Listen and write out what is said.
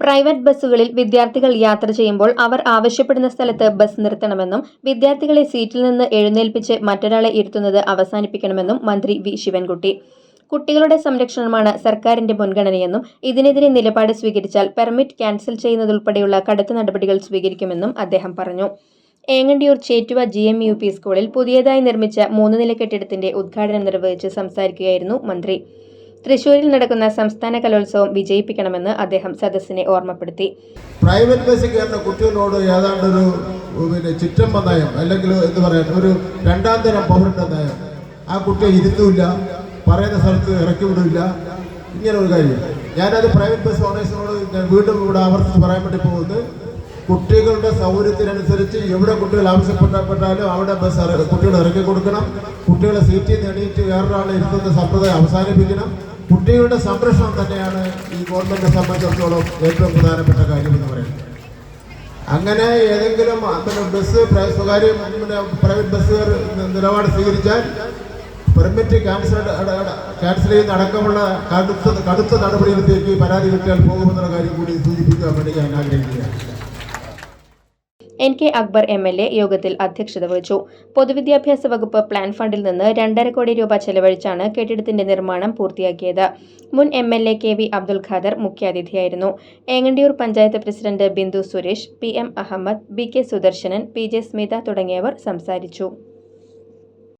Private ബസ്സുകളിൽ വിദ്യാർത്ഥികൾ യാത്ര ചെയ്യുമ്പോൾ അവർ ആവശ്യപ്പെടുന്ന സ്ഥലത്ത് ബസ് നിർത്തണമെന്നും വിദ്യാർത്ഥികളെ സീറ്റിൽ നിന്ന് എഴുന്നേൽപ്പിച്ച് മറ്റൊരാളെ ഇരുത്തുന്നത് അവസാനിപ്പിക്കണമെന്നും മന്ത്രി വി. ശിവൻകുട്ടി. കുട്ടികളുടെ സംരക്ഷണമാണ് സർക്കാരിന്റെ മുൻഗണനയെന്നും ഇതിനെതിരെ നിലപാട് സ്വീകരിച്ചാൽ പെർമിറ്റ് ക്യാൻസൽ ചെയ്യുന്നതുൾപ്പെടെയുള്ള കടുത്ത നടപടികൾ സ്വീകരിക്കുമെന്നും അദ്ദേഹം പറഞ്ഞു. Engandiyur Chettuva G M U P സ്കൂളിൽ പുതിയതായി നിർമ്മിച്ച മൂന്ന് നില കെട്ടിടത്തിന്റെ ഉദ്ഘാടനം നിർവഹിച്ച് സംസാരിക്കുകയായിരുന്നു മന്ത്രി. തൃശൂരിൽ നടക്കുന്ന സംസ്ഥാന കലോത്സവം വിജയിപ്പിക്കണമെന്ന് അദ്ദേഹം സദസ്സിനെ ഓർമ്മപ്പെടുത്തി. പ്രൈവറ്റ് ബസ്സിൽ കയറുന്ന കുട്ടികളോട് ഏതാണ്ട് ഒരു പിന്നെ ചുറ്റമ്പ നയം അല്ലെങ്കിൽ എന്ത് പറയാൻ ഒരു രണ്ടാം തരം പൗരന്റെ നയം. ആ കുട്ടിയെ ഇരുത്തൂല്ല പറയുന്ന സ്ഥലത്ത് ഇറക്കി വിടില്ല. ഇങ്ങനെ ഒരു കാര്യം. ഞാനത് പ്രൈവറ്റ് ബസ് ഓണേഴ്സിനോട് ഞാൻ വീണ്ടും ഇവിടെ ആവർത്തിച്ച് പറയാൻ വേണ്ടി പോകുന്നത് കുട്ടികളുടെ സൗകര്യത്തിനനുസരിച്ച് എവിടെ കുട്ടികൾ ആവശ്യപ്പെട്ടപ്പെട്ടാലും അവിടെ ബസ് കുട്ടികൾ ഇറക്കി കൊടുക്കണം. കുട്ടികളെ സീറ്റിൽ നിന്ന് എണീറ്റ് വേറൊരാളെ ഇരുത്തുന്ന സമ്പ്രദായം അവസാനിപ്പിക്കണം. കുട്ടികളുടെ സംരക്ഷണം തന്നെയാണ് ഈ ഗവൺമെന്റിനെ സംബന്ധിച്ചിടത്തോളം ഏറ്റവും പ്രധാനപ്പെട്ട കാര്യം എന്ന് പറയുന്നത്. അങ്ങനെ ഏതെങ്കിലും പിന്നെ ബസ് സ്വകാര്യ പ്രൈവറ്റ് ബസ്സുകാർ നിലപാട് സ്വീകരിച്ചാൽ പെർമിറ്റ് ക്യാൻസൽ ക്യാൻസൽ ചെയ്യുന്ന അടക്കമുള്ള കടുത്ത കടുത്ത നടപടിയിലേക്ക് പരാതി കിട്ടിയാൽ പോകുമെന്നുള്ള കാര്യം കൂടി സൂചിപ്പിക്കാൻ വേണ്ടി ഞാൻ ആഗ്രഹിക്കുകയാണ്. N K Akbar M L A യോഗത്തിൽ അധ്യക്ഷത വഹിച്ചു. പൊതുവിദ്യാഭ്യാസ വകുപ്പ് പ്ലാൻ ഫണ്ടിൽ നിന്ന് രണ്ടര കോടി രൂപ ചെലവഴിച്ചാണ് കെട്ടിടത്തിന്റെ നിർമ്മാണം പൂർത്തിയാക്കിയത്. മുൻ M L A K V Abdul Khader മുഖ്യാതിഥിയായിരുന്നു. Engandiyur panchayat president Bindu Suresh P M Ahammed B K Sudarsanan P J Smitha തുടങ്ങിയവർ സംസാരിച്ചു.